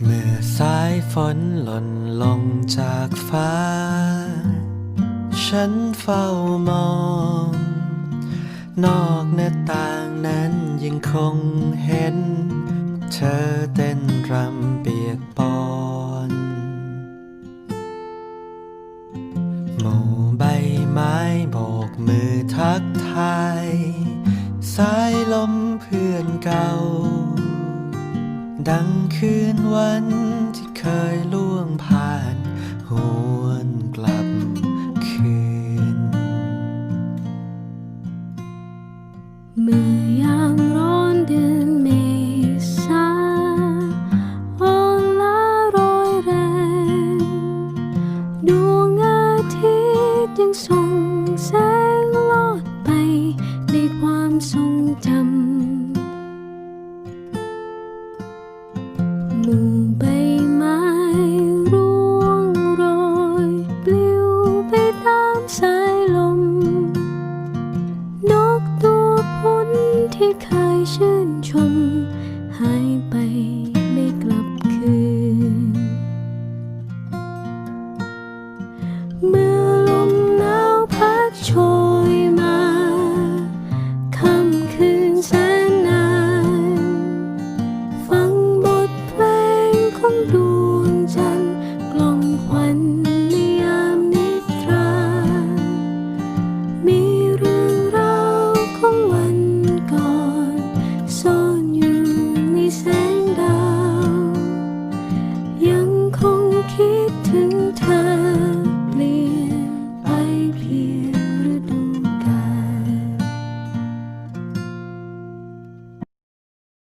เมื่อสายฝนหล่นลงจากฟ้า ฉันเฝ้ามอง นอกหน้าต่างนั้นยังคงเห็น เธอเต้นรำเปียกปอนหมู่ใบไม้โบกมือทักทาย สายลมเพื่อนเก่า ดังคืนวันที่เคยล่วงผ่านหวนกลับคืน เมื่อยามร้อนเดือนเมษาอ่อนล้าโรยแรง ดวงอาทิตย์ยังส่องแสงลอดไปในความทรงจำ หมู่ใบไม้ร่วงโรยปลิวไปตามสายลม นกตัวพ้นที่เคยชื่นชม หายไปไม่กลับคืนเมื่อ огонь.